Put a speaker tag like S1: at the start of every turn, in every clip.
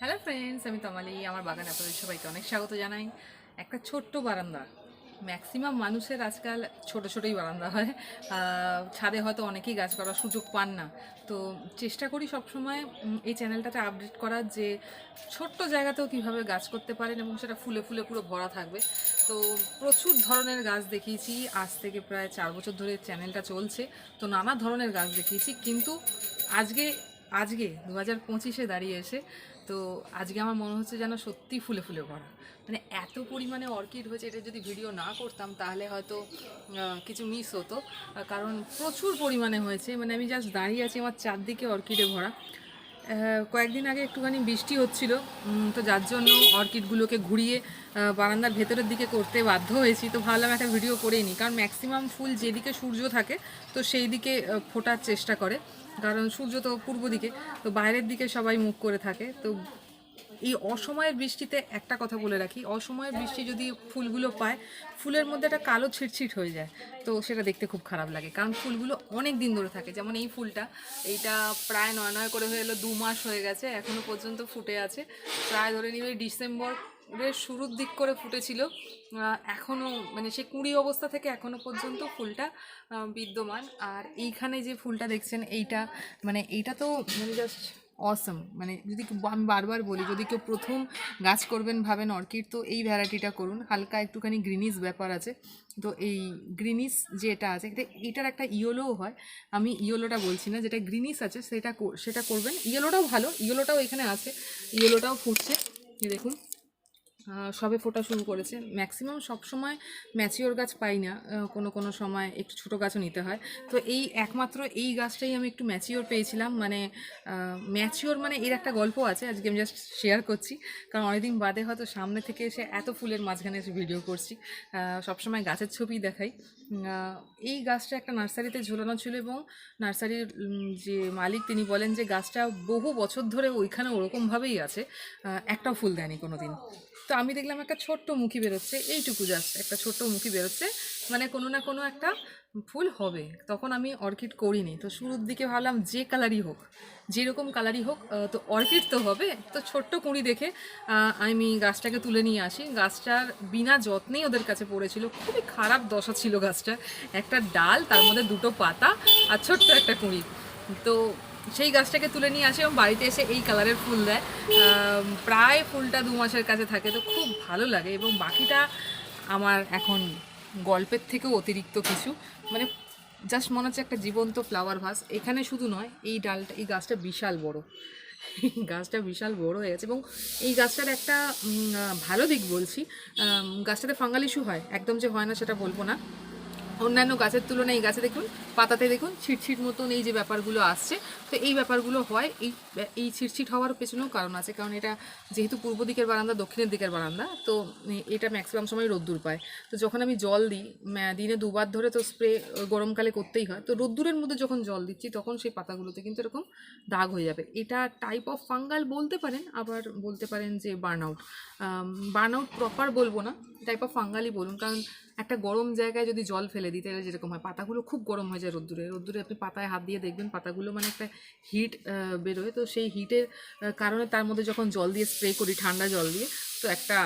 S1: Hello friends আমি তমালি, আমার বাগানে আপনাদের সবাইকে অনেক স্বাগত জানাই। একটা ছোট্ট বারান্দা। ম্যাক্সিমাম মানুষের আজকাল ছোট ছোটোই বারান্দা হয়। ছাদে হয়তো অনেকেই গাছ করার সুযোগ পান না। তো চেষ্টা করি সবসময় এই চ্যানেলটাতে আপডেট করার যে ছোট্ট জায়গাতেও কীভাবে গাছ করতে পারেন এবং সেটা ফুলে ফুলে পুরো ভরা থাকবে। তো প্রচুর ধরনের গাছ দেখিয়েছি। আজ থেকে প্রায় চার বছর ধরে চ্যানেলটা চলছে। তো নানা ধরনের গাছ দেখিয়েছি। কিন্তু আজকে আজকে দু হাজার পঁচিশে দাঁড়িয়ে এসে তো আজকে আমার মনে হচ্ছে যেন সত্যি ফুলে ফুলে ভরা। মানে এত পরিমাণে অর্কিড হয়েছে, এটা যদি ভিডিও না করতাম তাহলে হয়তো কিছু মিস হতো। কারণ প্রচুর পরিমাণে হয়েছে। মানে আমি জাস্ট দাঁড়িয়ে আছি, আমার চারদিকে অর্কিডে ভরা। কয়েকদিন আগে একটুখানি বৃষ্টি হচ্ছিল তো যার জন্য অর্কিডগুলোকে ঘুরিয়ে বারান্দার ভেতরের দিকে করতে বাধ্য হয়েছি। তো ভাবলাম একটা ভিডিও করেই নিই কারণ ম্যাক্সিমাম ফুল যেদিকে সূর্য থাকে, তো সেই দিকে ফোটার চেষ্টা করে। কারণ সূর্য তো পূর্ব দিকে, তো বাইরের দিকে সবাই মুখ করে থাকে। তো এই অসময়ের বৃষ্টিতে একটা কথা বলে রাখি, অসময়ের বৃষ্টি যদি ফুলগুলো পায়, ফুলের মধ্যে একটা কালো ছিটছিট হয়ে যায়। তো সেটা দেখতে খুব খারাপ লাগে, কারণ ফুলগুলো অনেক দিন ধরে থাকে। যেমন এই ফুলটা, এইটা প্রায় নয় নয় করে হয়ে এলো, দু মাস হয়ে গেছে এখনও পর্যন্ত ফুটে আছে। প্রায় ধরে নিবে ডিসেম্বরের শুরুর দিক করে ফুটেছিল। এখনও মানে সে কুড়ি অবস্থা থেকে এখনও পর্যন্ত ফুলটা বিদ্যমান। আর এইখানে যে ফুলটা দেখছেন, এইটা মানে এইটা তো মানে জাস্ট অসম মানে যদি আমি বারবার বলি, যদি কেউ প্রথম গাছ করবেন ভাবেন অর্কিড, তো এই ভ্যারাইটিটা করুন। হালকা একটুখানি গ্রিনিস ব্যাপার আছে। তো এই গ্রিনিস যেটা আছে এটার একটা ইয়েলোও হয়। আমি ইয়েলোটা বলছি না, যেটা গ্রিনিস আছে, সেটা সেটা করবেন। ইয়েলোটাও ভালো, ইয়েলোটাও এখানে আছে, ইয়েলোটাও ফুটছে। দেখুন। সবে ফোটা শুরু করেছে। ম্যাক্সিমাম সবসময় ম্যাচিওর গাছ পাই না। কোনো কোনো সময় একটু ছোটো গাছও নিতে হয়। তো এই একমাত্র এই গাছটাই আমি একটু ম্যাচিওর পেয়েছিলাম। মানে ম্যাচিওর মানে এর একটা গল্প আছে, আজকে আমি জাস্ট শেয়ার করছি। কারণ অনেকদিন বাদে হয়তো সামনে থেকে এসে এত ফুলের মাঝখানে এসে ভিডিও করছি। সবসময় গাছের ছবি দেখাই। এই গাছটা একটা নার্সারিতে ঝোলানো ছিল এবং নার্সারির যে মালিক তিনি বলেন যে, গাছটা বহু বছর ধরে ওইখানে ওরকমভাবেই আছে। একটাও ফুল দেয়নি কোনো দিন তো আমি দেখলাম একটা ছোট্ট মুখি বেরোচ্ছে, এইটুকু জাস্ট একটা ছোট্ট মুখি বেরোচ্ছে মানে কোনো না কোনো একটা ফুল হবে। তখন আমি অর্কিড করিনি। তো শুরুর দিকে ভাবলাম যে কালারই হোক, যেরকম কালারই হোক তো অর্কিড তো হবে। তো ছোট্ট কুঁড়ি দেখে আমি গাছটাকে তুলে নিয়ে আসি। গাছটার বিনা যত্নেই ওদের কাছে পড়েছিল। খুবই খারাপ দশা ছিল গাছটা একটা ডাল, তার মধ্যে দুটো পাতা আর ছোট্ট একটা কুঁড়ি। তো সেই গাছটাকে তুলে নিয়ে আসে এবং বাড়িতে এসে এই কালারের ফুল দেয়। প্রায় ফুলটা দু মাসের কাছে থাকে, তো খুব ভালো লাগে এবং বাকিটা আমার এখন গল্পের থেকেও অতিরিক্ত কিছু। মানে জাস্ট মনে হচ্ছে একটা জীবন্ত ফ্লাওয়ার ভাস এখানে শুধু নয়, এই ডালটা, এই গাছটা বিশাল বড়। গাছটা বিশাল বড় হয়ে গেছে এবং এই গাছটার একটা ভালো দিক বলছি। গাছটাতে ফাঙ্গাল ইস্যু হয়, একদম যে হয় না সেটা বলব না। অন্যান্য গাছের তুলনায় এই গাছে দেখুন, পাতাতে দেখুন ছিটছিট মতন এই যে ব্যাপারগুলো আসছে। তো এই ব্যাপারগুলো হয়, এই এই ছিটছিট হওয়ার পেছনেও কারণ আছে। কারণ এটা যেহেতু পূর্ব দিকের বারান্দা, দক্ষিণের দিকের বারান্দা, তো এটা ম্যাক্সিমাম সময় রোদ্দুর পায়। তো যখন আমি জল দিই দিনে দুবার ধরে তো স্প্রে গরমকালে করতেই হয়। তো রোদ্দুরের মধ্যে যখন জল দিচ্ছি, তখন সেই পাতাগুলোতে কিন্তু এরকম দাগ হয়ে যাবে। এটা টাইপ অফ ফাঙ্গাল বলতে পারেন, আবার বলতে পারেন যে burn out burn out proper বলব না টাইপ অফ ফাঙ্গালই বলুন। কারণ একটা গরম জায়গায় যদি জল ফেলে দিতে গেলে যেরকম হয়, পাতাগুলো খুব গরম হয়ে যায় রোদ্দুরে। রোদ্দুরে আপনি পাতায় হাত দিয়ে দেখবেন পাতাগুলো মানে একটা হিট বেরোয়। তো সেই হিটের কারণে তার মধ্যে যখন জল দিয়ে স্প্রে করি, ঠান্ডা জল দিয়ে, তো একটা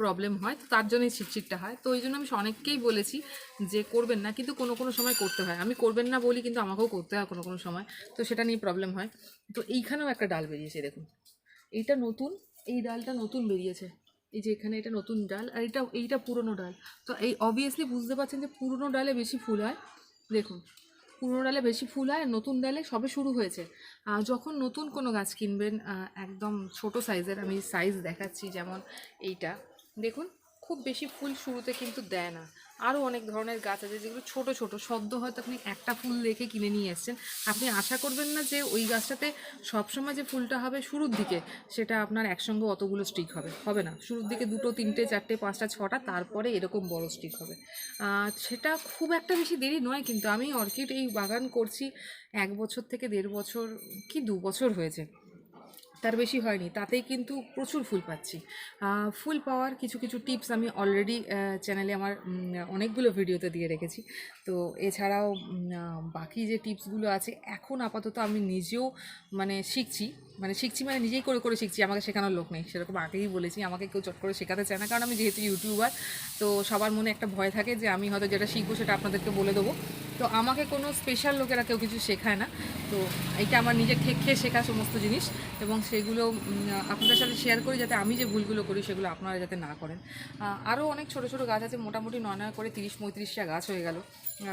S1: প্রবলেম হয়। তো তার জন্যই ছিটছিটটা হয়। তো ওই জন্য আমি অনেককেই বলেছি যে করবেন না, কিন্তু কোনো কোনো সময় করতে হয়। আমি করবেন না বলি, কিন্তু আমাকেও করতে হয় কোনো কোনো সময়। তো সেটা নিয়ে প্রবলেম হয়। তো এইখানেও একটা ডাল বেরিয়েছে, দেখুন। এইটা নতুন, এই ডালটা নতুন বেরিয়েছে। এই যে এখানে এটা নতুন ডাল আর এটা, এইটা পুরনো ডাল। তো এই অবভিয়াসলি বুঝতে পারছেন যে পুরনো ডালে বেশি ফুল হয়। দেখুন, পুরনো ডালে বেশি ফুল হয়, নতুন ডালে সবে শুরু হয়েছে। যখন নতুন কোনো গাছ কিনবেন একদম ছোট সাইজের আমি সাইজ দেখাচ্ছি যেমন এইটা। দেখুন খুব বেশি ফুল শুরুতে কিন্তু দেয় না। আরও অনেক ধরনের গাছ আছে যেগুলো ছোট ছোট সদ্য হয়তো আপনি একটা ফুল দেখে কিনে নিয়ে এসছেন। আপনি আশা করবেন না যে ওই গাছটাতে সবসময় যে ফুলটা হবে শুরুর দিকে, সেটা আপনার একসঙ্গে অতগুলো স্টিক হবে। হবে না। শুরুর দিকে দুটো, তিনটে, চারটে, পাঁচটা, ছটা, তারপরে এরকম বড় স্টিক হবে। সেটা খুব একটা বেশি দেরি নয় কিন্তু আমি অর্কিড এই বাগান করছি এক বছর থেকে দেড় বছর, কি দু বছর হয়েছে। তার বেশি হয়নি, তাতেই কিন্তু প্রচুর ফুল পাচ্ছি। ফুল পাওয়ার কিছু কিছু টিপস আমি অলরেডি চ্যানেলে আমার অনেকগুলো ভিডিওতে দিয়ে রেখেছি। তো এছাড়াও বাকি যে টিপসগুলো আছে, এখন আপাতত আমি নিজেও মানে শিখছি মানে শিখছি মানে নিজেই করে করে শিখছি, আমাকে শেখানোর লোক নেই। সেরকম আগেই বলেছি, আমাকে কেউ চট করে শেখাতে চায় না, কারণ আমি যেহেতু ইউটিউবার, তো সবার মনে একটা ভয় থাকে যে আমি হয়তো যেটা শিখব সেটা আপনাদেরকে বলে দেবো। তো আমাকে কোনো স্পেশাল লোকেরা কেউ কিছু শেখায় না। তো এটা আমার নিজের ঠেক খেয়ে শেখা সমস্ত জিনিস এবং সেগুলো আপনাদের সাথে শেয়ার করি যাতে আমি যে ভুলগুলো করি সেগুলো আপনারা যাতে না করেন। আরও অনেক ছোট ছোট গাছ আছে, মোটামুটি নয় নয় করে তিরিশ পঁয়ত্রিশটা গাছ হয়ে গেল।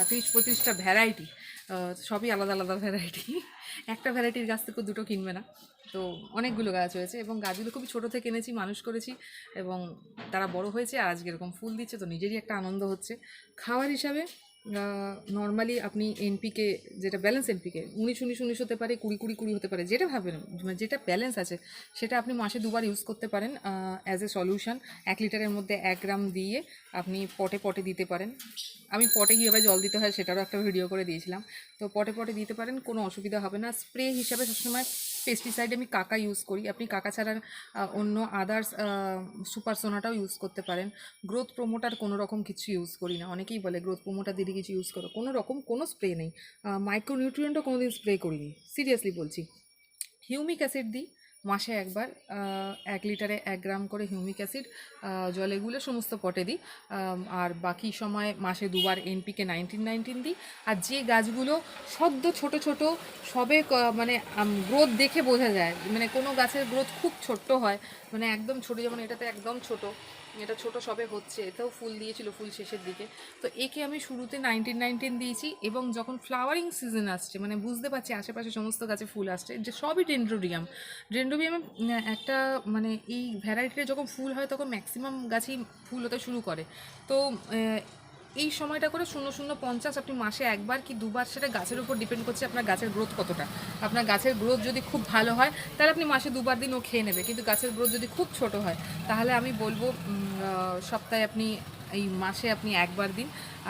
S1: তিরিশ পঁয়ত্রিশটা ভ্যারাইটি সবই আলাদা আলাদা ভ্যারাইটি একটা ভ্যারাইটির গাছ থেকে দুটো কিনবে না। তো অনেকগুলো গাছ হয়েছে এবং গাছগুলো খুবই ছোটো থেকে এনেছি, মানুষ করেছি এবং তারা বড় হয়েছে আর আজকে এরকম ফুল দিচ্ছে, তো নিজেরই একটা আনন্দ হচ্ছে। খাওয়ার হিসাবে নর্মালি আপনি এনপিকে যেটা ব্যালেন্স এনপিকে উনিশ উনিশ উনিশ হতে পারে, কুড়ি কুড়ি কুড়ি হতে পারে, যেটা ভাবেন মানে যেটা ব্যালেন্স আছে, সেটা আপনি মাসে দুবার ইউজ করতে পারেন অ্যাজ এ সলিউশন এক লিটারের মধ্যে এক গ্রাম দিয়ে আপনি পটে পটে দিতে পারেন। আমি পটে কীভাবে জল দিতে হয় সেটারও একটা ভিডিও করে দিয়েছিলাম। তো পটে পটে দিতে পারেন, কোনো অসুবিধা হবে না। স্প্রে হিসাবে সবসময় পেস্টিসাইড আমি কাকা ইউজ করি। আপনি কাকা ছাড়া অন্য আদার্স সুপার সোনাটাও ইউজ করতে পারেন। গ্রোথ প্রোমোটার কোনো রকম কিছু ইউজ করি না। অনেকেই বলে গ্রোথ প্রোমোটার দিদি কিছু ইউজ করো। কোনো রকম কোনো স্প্রে নেই। মাইক্রোনিউট্রিয়েন্টও কোনো দিন স্প্রে করিনি। সিরিয়াসলি বলছি। হিউমিক অ্যাসিড দিই। মাসে একবার এক লিটারে এক গ্রাম করে হিউমিক অ্যাসিড জলে গুলে সমস্ত পটে দিই। আর বাকি সময় মাসে দুবার এনপিকে নাইনটিন নাইনটিন দিই। আর যে গাছগুলো সদ্য ছোট ছোট, সবে মানে গ্রোথ দেখে বোঝা যায়। মানে কোনো গাছের গ্রোথ খুব ছোট্ট হয়। মানে একদম ছোট, যেমন এটাতে একদম ছোট। এটা ছোট সবে হচ্ছে, এতেও ফুল দিয়েছিল ফুল শেষের দিকে। তো একে আমি শুরুতে নাইনটিন নাইনটিন দিয়েছি এবং যখন ফ্লাওয়ারিং সিজন আসছে মানে বুঝতে পারছি আশেপাশে সমস্ত গাছে ফুল আসছে, যে সবই ডেন্ড্রোডিয়াম ডেন্ড্রোবিয়ামে একটা মানে এই ভ্যারাইটিতে যখন ফুল হয়, তখন ম্যাক্সিমাম গাছেই ফুল হতে শুরু করে। তো এই সময়টা করে শূন্য শূন্য পঞ্চাশ আপনি মাসে একবার কি দুবার সেটা গাছের উপর ডিপেন্ড করছে আপনার গাছের গ্রোথ কতটা। আপনার গাছের গ্রোথ যদি খুব ভালো হয়, তাহলে আপনি মাসে দুবার দিন ও খেয়ে নেবে। কিন্তু গাছের গ্রোথ যদি খুব ছোট হয়, তাহলে আমি বলব সপ্তাহে আপনি এই মাসে আপনি একবার দিন।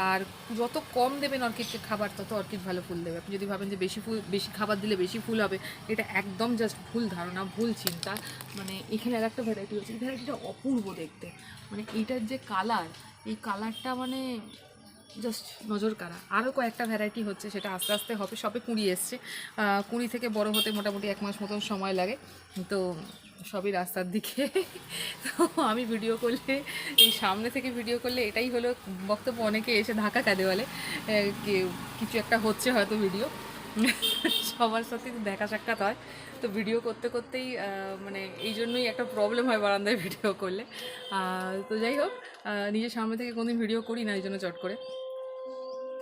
S1: আর যত কম দেবেন অর্কিডকে খাবার, তত অর্কিড ভালো ফুল দেবে। আপনি যদি ভাবেন যে বেশি ফুল, বেশি খাবার দিলে বেশি ফুল হবে, এটা একদম জাস্ট ভুল ধারণা, ভুল চিন্তা। মানে এখানে আর একটা ভ্যারাইটি হচ্ছে এই ভ্যারাইটিটা অপূর্ব দেখতে। মানে এইটার যে কালার এই কালারটা মানে জাস্ট নজর কাড়া। আরও কয়েকটা ভ্যারাইটি হচ্ছে, সেটা আস্তে আস্তে হবে, সবে কুড়ি এসছে। কুড়ি থেকে বড় হতে মোটামুটি এক মাস মতন সময় লাগে। তো সবই রাস্তার দিকে। তো আমি ভিডিও করলে, এই সামনে থেকে ভিডিও করলে এটাই হলো বক্তব্য। অনেকে এসে ধাক্কা কাঁদে বলে কিছু একটা হচ্ছে হয়তো ভিডিও সবার সাথে দেখা সাক্ষাৎ হয়। তো ভিডিও করতে করতেই মানে এই জন্যই একটা প্রবলেম হয় বারান্দায় ভিডিও করলে। তো যাই হোক নিজের সামনে থেকে কোনোদিন ভিডিও করি না এই জন্য চট করে।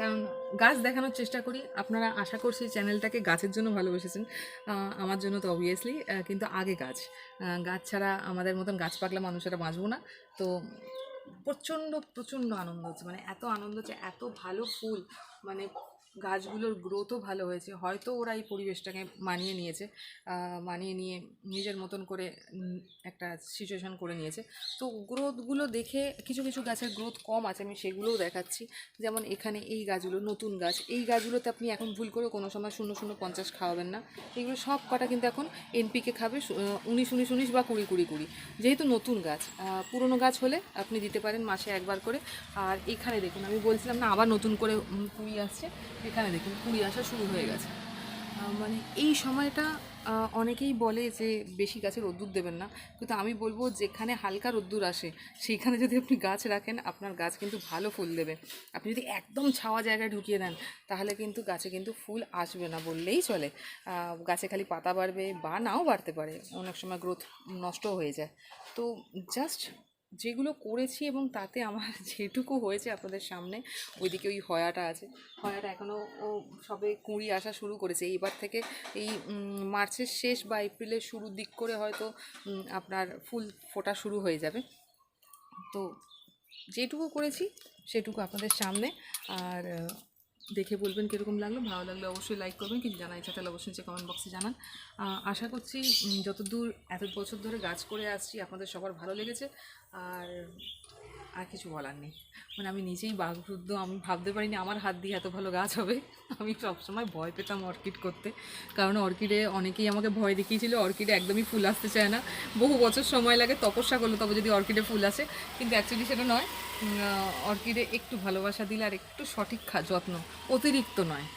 S1: কারণ গাছ দেখানোর চেষ্টা করি। আপনারা আশা করছি চ্যানেলটাকে গাছের জন্য ভালোবেসেছেন। আমার জন্য তো অবভিয়াসলি কিন্তু আগে গাছ। গাছ ছাড়া আমাদের মতন গাছ পাকলা মানুষেরা বাঁচবো না। তো প্রচণ্ড প্রচণ্ড আনন্দ হচ্ছে। মানে এত আনন্দ হচ্ছে এত ভালো ফুল মানে গাছগুলোর গ্রোথও ভালো হয়েছে। হয়তো ওরা এই পরিবেশটাকে মানিয়ে নিয়েছে মানিয়ে নিয়ে নিজের মতন করে একটা সিচুয়েশন করে নিয়েছে। তো গ্রোথগুলো দেখে কিছু কিছু গাছের গ্রোথ কম আছে, আমি সেগুলোও দেখাচ্ছি। যেমন এখানে এই গাছগুলো, নতুন গাছ। এই গাছগুলোতে আপনি এখন ভুল করে কোনো সময় শূন্য শূন্য, পঞ্চাশ খাওয়াবেন না। এগুলো সব কটা কিন্তু এখন এনপিকে খাবে উনিশ উনিশ উনিশ বা কুড়ি কুড়ি কুড়ি। যেহেতু নতুন গাছ পুরনো গাছ হলে আপনি দিতে পারেন মাসে একবার করে। আর এখানে দেখুন, আমি বলছিলাম না, আবার নতুন করে কুড়ি আসছে। এখানে দেখুন কুড়ি আসা শুরু হয়ে গেছে। মানে এই সময়টা অনেকেই বলে যে বেশি গাছে রোদ্দুর দেবেন না। কিন্তু আমি বলব যেখানে হালকা রোদ্দুর আসে, সেইখানে যদি আপনি গাছ রাখেন, আপনার গাছ কিন্তু ভালো ফুল দেবে। আপনি যদি একদম ছাওয়া জায়গায় ঢুকিয়ে দেন, তাহলে কিন্তু গাছে কিন্তু ফুল আসবে না বললেই চলে। গাছে খালি পাতা বাড়বে বা নাও বাড়তে পারে। অনেক সময় গ্রোথ নষ্টও হয়ে যায়। তো জাস্ট যেগুলো করেছি এবং তাতে আমার যেটুকু হয়েছে আপনাদের সামনে, ওইদিকে ওই হয়াটা আছে। হয়াটা এখনও ও সবে কুঁড়ি আসা শুরু করেছে। এইবার থেকে এই মার্চের শেষ বা এপ্রিলের শুরুর দিক করে হয়তো আপনার ফুল ফোটা শুরু হয়ে যাবে। তো যেটুকু করেছি সেটুকু আপনাদের সামনে। আর দেখে বলবেন কীরকম লাগল, ভালো লাগলে অবশ্যই লাইক করবেন, কিন্তু জানা ইচ্ছা তাহলে অবশ্যই নিচে কমেন্ট বক্সে জানান। আশা করছি যতদূর এত বছর ধরে গাছ করে আসছি, আপনাদের সবার ভালো লেগেছে। আর আর কিছু বলার নেই। মানে আমি নিজেই বাগরুদ্ধ আমি ভাবতে পারিনি আমার হাত দিয়ে এত ভালো গাছ হবে। আমি সবসময় ভয় পেতাম অর্কিড করতে। কারণ অর্কিডে অনেকেই আমাকে ভয় দেখিয়েছিল, অর্কিডে একদমই ফুল আসতে চায় না। বহু বছর সময় লাগে, তপস্যা করলে তবে যদি অর্কিডে ফুল আসে। কিন্তু অ্যাকচুয়ালি সেটা নয় অর্কিডে একটু ভালোবাসা দিলে আর একটু সঠিক যত্ন, অতিরিক্ত নয়।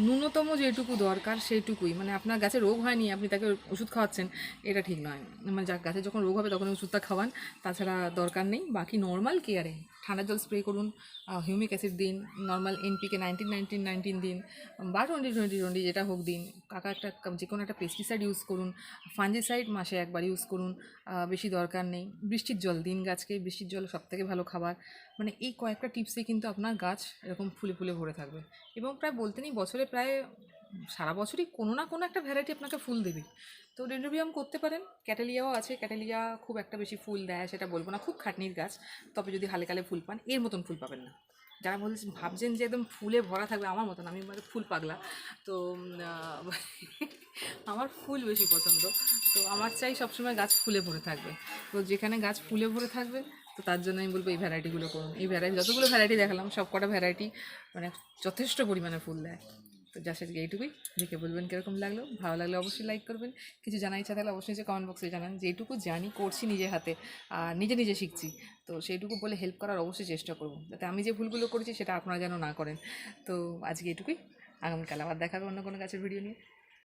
S1: ন্যূনতম যেটুকু দরকার সেইটুকুই। মানে আপনার গাছে রোগ হয়নি, আপনি তাকে ওষুধ খাওয়াচ্ছেন, এটা ঠিক নয়। মানে যা গাছে যখন রোগ হবে তখন ওষুধটা খাওয়ান, তাছাড়া দরকার নেই। বাকি নর্মাল কেয়ারে ঠান্ডা জল স্প্রে করুন হিউমিক অ্যাসিড দিন normal NPK nineteen nineteen nineteen দিন, বা টোয়েন্টি টোয়েন্টি টোয়েন্টি যেটা হোক দিন, কাকা একটা যে কোনো একটা পেস্টিসাইড ইউজ করুন ফাঞ্জিসাইড মাসে একবার ইউজ করুন বেশি দরকার নেই, বৃষ্টির জল, দিন গাছকে বৃষ্টির জল সবথেকে ভালো খাবার মানে এই কয়েকটা টিপসে কিন্তু আপনার গাছ এরকম ফুলে ফুলে ভরে থাকবে, এবং প্রায় বলতে নেই বছরে প্রায় সারা বছরই কোনো না কোনো একটা ভ্যারাইটি আপনাকে ফুল দেবে। তো ডেন্ড্রোবিয়াম করতে পারেন, ক্যাটেলিয়াও আছে, ক্যাটেলিয়া খুব একটা বেশি ফুল দেয়, সেটা বলব না, খুব খাটনির গাছ, তবে যদি হালে কালে ফুল পান, এর মতন ফুল পাবেন না। যারা বলছেন ভাবছেন যে একদম ফুলে ভরা থাকবে আমার মতন, আমি মানে ফুল পাগলা। তো আমার ফুল বেশি পছন্দ। তো আমার চাই সবসময় গাছ ফুলে ভরে থাকবে। তো যেখানে গাছ ফুলে ভরে থাকবে, তো তার জন্য আমি বলব এই ভ্যারাইটিগুলো করুন। এই ভ্যারাইটি যতগুলো ভ্যারাইটি দেখালাম সব কটা ভ্যারাইটি মানে যথেষ্ট পরিমাণে ফুল দেয়। তো যা আজকে এইটুকুই। দেখে বলবেন কীরকম লাগল। ভালো লাগলে অবশ্যই লাইক করবেন। কিছু জানার ইচ্ছা থাকলে অবশ্যই কমেন্ট বক্সে জানান। যেটুকু জানি করছি নিজে হাতে, আর নিজে নিজে শিখছি। তো সেইটুকু বলে হেল্প করার অবশ্যই চেষ্টা করব। যাতে আমি যে ভুলগুলো করেছি সেটা আপনারা যেন না করেন। তো আজকে এটুকুই আগামীকাল আবার দেখাবে অন্য কোনো গাছের ভিডিও নিয়ে।